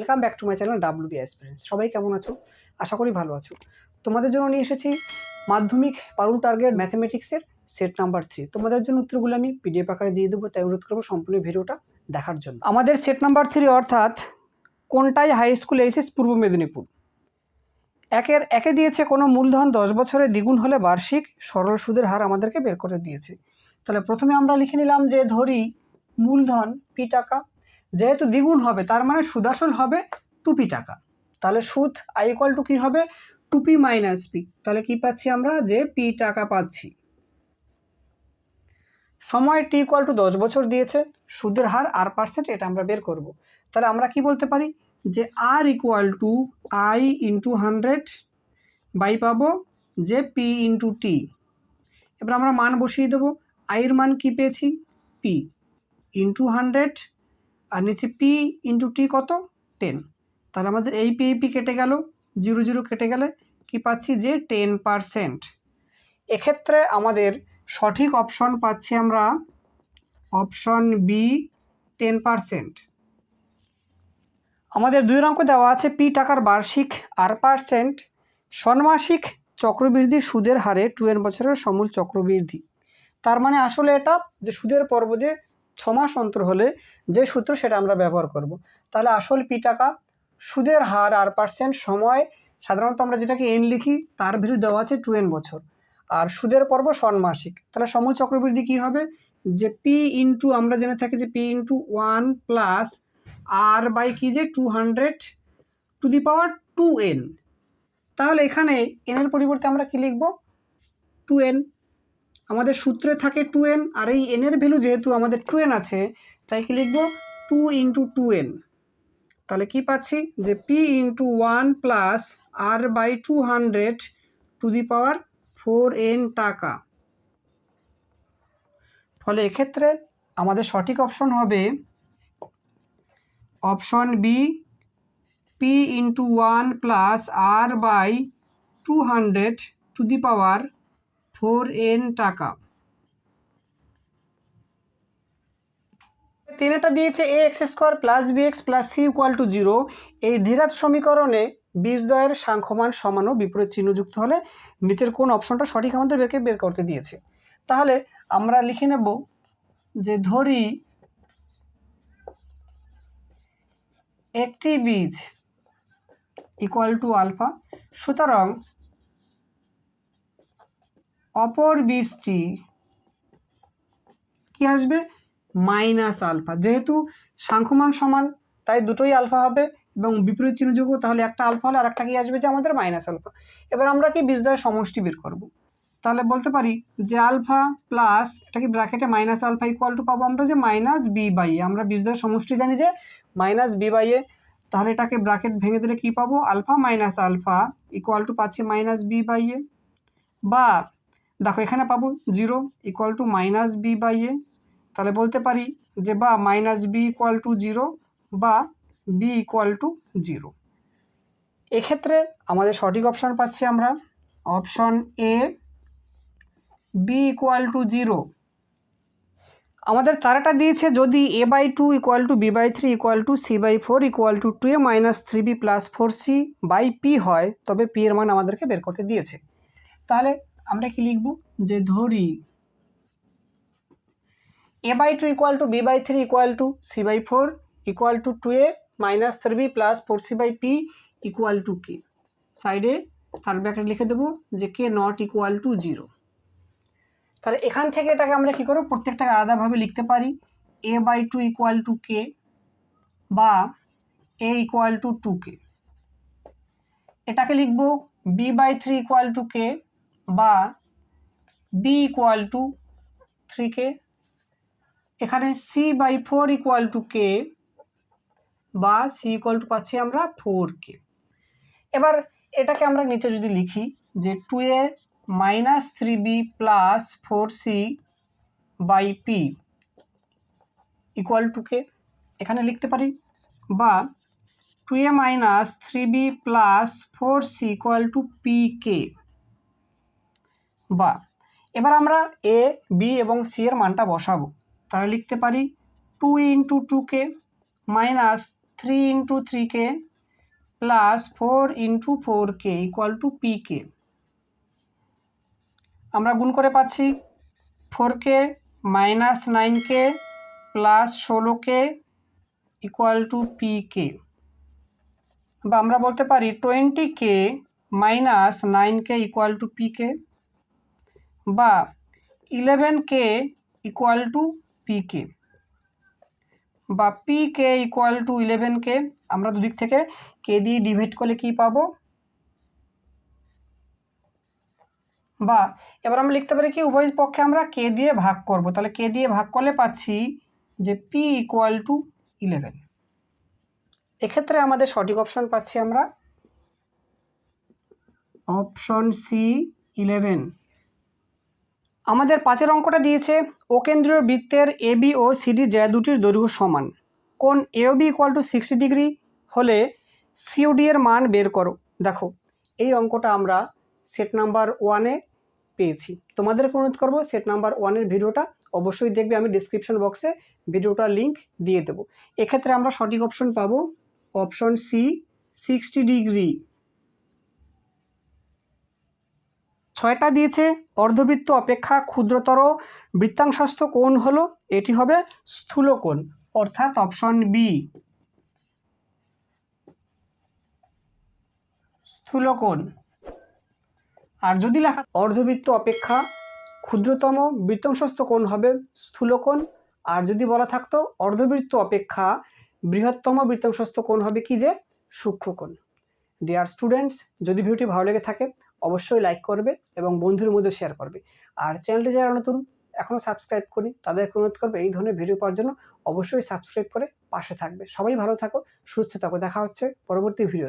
Welcome back to my channel W B aspirants সবাই কেমন আছো? আশা করি ভালো আছো। তোমাদের জন্য নিয়ে এসেছি মাধ্যমিক পারুল টার্গেট ম্যাথমেটিক্সের সেট নাম্বার থ্রি তোমাদের জন্য উত্তরগুলো আমি পিডিএফ আকারে দিয়ে দেবো, তাই অনুরোধ করব সম্পূর্ণ ভিডিওটা দেখার জন্য। আমাদের সেট নাম্বার থ্রি অর্থাৎ কোনটাই হাই স্কুল এইচএস পূর্ব মেদিনীপুর? একের, একে দিয়েছে কোনো মূলধন দশ বছরে দ্বিগুণ হলে বার্ষিক সরল সুদের হার আমাদেরকে বের করে দিয়েছে। তাহলে প্রথমে আমরা লিখে নিলাম যে ধরি মূলধন পি টাকা যেহেতু দ্বিগুণ হবে, তার মানে সুদাসল হবে টুপি টাকা। তাহলে সুদ আই ইকুয়াল টু কী হবে? টুপি মাইনাস পি তাহলে কী পাচ্ছি আমরা? যে পি টাকা পাচ্ছি। সময় টি ইকুয়াল টু দশ বছর দিয়েছে, সুদের হার আর পার্সেন্ট এটা আমরা বের করব। তাহলে আমরা কি বলতে পারি? যে R equal to I into hundred by পাবো যে পি ইন্টু টি এবার আমরা মান বসিয়ে দেবো। আইয়ের মান কি পেয়েছি? পি ইন্টু হান্ড্রেড আর নিচে পি ইন্টু টি কত? টেন তাহলে আমাদের এই পি পি কেটে গেল জিরো জিরো কেটে গেলে কি পাচ্ছি যে টেন পারসেন্ট এক্ষেত্রে আমাদের সঠিক অপশন পাচ্ছি আমরা অপশন বি টেন পারসেন্ট আমাদের দুই অঙ্ক দেওয়া আছে পি টাকার বার্ষিক আর পার্সেন্ট ষণ্মাসিক চক্রবৃদ্ধি সুদের হারে টু বছরের সমূল চক্রবৃদ্ধি। তার মানে আসলে এটা যে সুদের পর্ব যে ছ মাস অন্তর হলে যে সূত্র সেটা আমরা ব্যবহার করব। তাহলে আসল পি টাকা সুদের হার আর পার্সেন্ট সময়, সাধারণত আমরা যেটাকে এন লিখি, তার ভ্যালু দেওয়া আছে টু এন বছর। আর সুদের পর্ব ষণ্মাসিক তাহলে সমূল চক্রবৃদ্ধি কী হবে? যে পি ইন্টু আমরা জেনে থাকি যে P into one plus R by কি যে? Two hundred to the power two N তাহলে এখানে এনের পরিবর্তে আমরা কি লিখব? টু এন আমাদের সূত্রে থাকে টু এন আর এই এনের ভ্যালু যেহেতু আমাদের টু এন আছে, তাই কি লিখব? টু ইন্টু টু এন তাহলে কি পাচ্ছি? যে P into one plus R by two hundred to the power four N টাকা। ফলে এক্ষেত্রে আমাদের সঠিক অপশন হবে option B P into one plus R by two hundred to the power four N টাকা। তিনেটা দিয়েছে A X square plus B X plus C equal to zero এই ধীরাত সমীকরণে বীজদ্বয়ের সাংখ্যমান সমান ও বিপরীত চিহ্নযুক্ত হলে নিচের কোন অপশনটা সঠিক আমাদের বেরকে বের করতে দিয়েছে। তাহলে আমরা লিখে নেব যে ধরি একটি বীজ ইকুয়াল টু আলফা সুতরাং অপর বীজটি কি আসবে? Minus alpha. যেহেতু সাংখ্যমান সমান, তাই দুটোই আলফা হবে এবং বিপরীত চিহ্ন যোগ তাহলে একটা আলফা হলে আর একটা কি আসবে? যে আমাদের মাইনাস আলফা। এবার আমরা কি বীজদ্বয়ের সমষ্টি বের করব? তাহলে বলতে পারি যে আলফা প্লাস, এটা কি ব্র্যাকেটে মাইনাস আলফা ইকুয়াল টু পাবো আমরা যে মাইনাস বি বাই এ। আমরা বীজদ্বয়ের সমষ্টি জানি যে মাইনাস বি বাই এ। তাহলে এটাকে ব্র্যাকেট ভেঙে দিলে কি পাবো? Alpha minus alpha equal to পাচ্ছি মাইনাস বি বাই এ। বা দেখো এখানে পাবো zero equal to minus B by A তাহলে বলতে পারি যে বা minus B equal to zero বা বি ইকুয়াল টু জিরো এক্ষেত্রে আমাদের সঠিক অপশন পাচ্ছি আমরা। Option A B equal to zero আমাদের চারাটা দিয়েছে যদি A by two equal to B by three equal to C by four equal to two A minus three B plus four C by P হয়, তবে P এর মান আমাদেরকে বের করতে দিয়েছে। তাহলে আমরা কি লিখব? যে ধরি A by two equal to B by three equal to C by four equal to two A minus three B plus four C by P equal to K সাইডে থার্ড ব্র্যাকেট লিখে দেবো যে K not equal to zero তাহলে এখান থেকে এটাকে আমরা কী করব? প্রত্যেকটাকে আলাদাভাবে লিখতে পারি। A by two equal to K বা A equal to two K এটাকে লিখব B by three equal to K বা B equal to three K এখানে C by four equal to K বা সি ইকুয়াল টু পাচ্ছি আমরা four কে এবার এটাকে আমরা নিচে যদি লিখি যে two A minus three B plus four C by P equal to K এখানে লিখতে পারি বা two A minus three B plus four C equal to P K বা। এবার আমরা এ বি এবং সি এর মানটা বসাবো। তাহলে লিখতে পারি two into two k minus three into three k plus four into four k equal to p k আমরা গুণ করে পাচ্ছি four k minus nine k plus ষোলো k equal to p k বা আমরা বলতে পারি twenty k minus nine k equal to p k বা eleven k equal to p k বা p k equal to eleven k আমরা দুদিক থেকে কে দিয়ে ডিভাইড করলে কি পাবো? বা এবার আমরা লিখতে পারি কি, উভয় পক্ষে আমরা কে দিয়ে ভাগ করব। তাহলে কে দিয়ে ভাগ করলে পাচ্ছি যে পি ইকুয়াল টু ইলেভেন এক্ষেত্রে আমাদের সঠিক অপশন পাচ্ছি আমরা অপশন সি ইলেভেন আমাদের পাঁচের অঙ্কটা দিয়েছে, ও কেন্দ্রীয় বৃত্তের এ, বি ও সিডি জ্যা দুটির দৈর্ঘ্য সমান। কোন A B equal to sixty degree হলে সিওডি এর মান বের করো। দেখো, এই অঙ্কটা আমরা সেট নাম্বার ওয়ানে পেয়েছি। তোমাদেরকে অনুরোধ করব? সেট নাম্বার ওয়ানের ভিডিওটা অবশ্যই দেখবে, আমি ডিসক্রিপশন বক্সে ভিডিওটার লিঙ্ক দিয়ে দেবো। এক্ষেত্রে আমরা সঠিক অপশন পাবো অপশন সি সিক্সটি ডিগ্রি ছয়টা দিয়েছে। অর্ধবৃত্ত অপেক্ষা ক্ষুদ্রতর। বৃত্তাংশস্থ কোণ হলো, এটি হবে স্থূলকোণ অর্থাৎ অপশন বি স্থূলকোণ আর যদি লেখা অর্ধবৃত্ত অপেক্ষা ক্ষুদ্রতম, বৃত্তাংশস্থ কোণ হবে স্থূলকোণ আর যদি বলা থাকতো অর্ধবৃত্ত অপেক্ষা বৃহত্তম, বৃত্তাংশস্থ কোণ হবে কি যে সূক্ষ্মকোণ ডিয়ার স্টুডেন্টস যদি ভিডিওটি ভালো লেগে থাকে অবশ্যই লাইক করবে এবং বন্ধুর মধ্যে শেয়ার করবে। আর চ্যানেলটি যারা নতুন এখনও সাবস্ক্রাইব করি, তাদেরকে অনুরোধ করবে এই ধরনের ভিডিও পাওয়ার জন্য অবশ্যই সাবস্ক্রাইব করে পাশে থাকবে। সবাই ভালো থাকো, সুস্থ থাকো। দেখা হচ্ছে পরবর্তী ভিডিও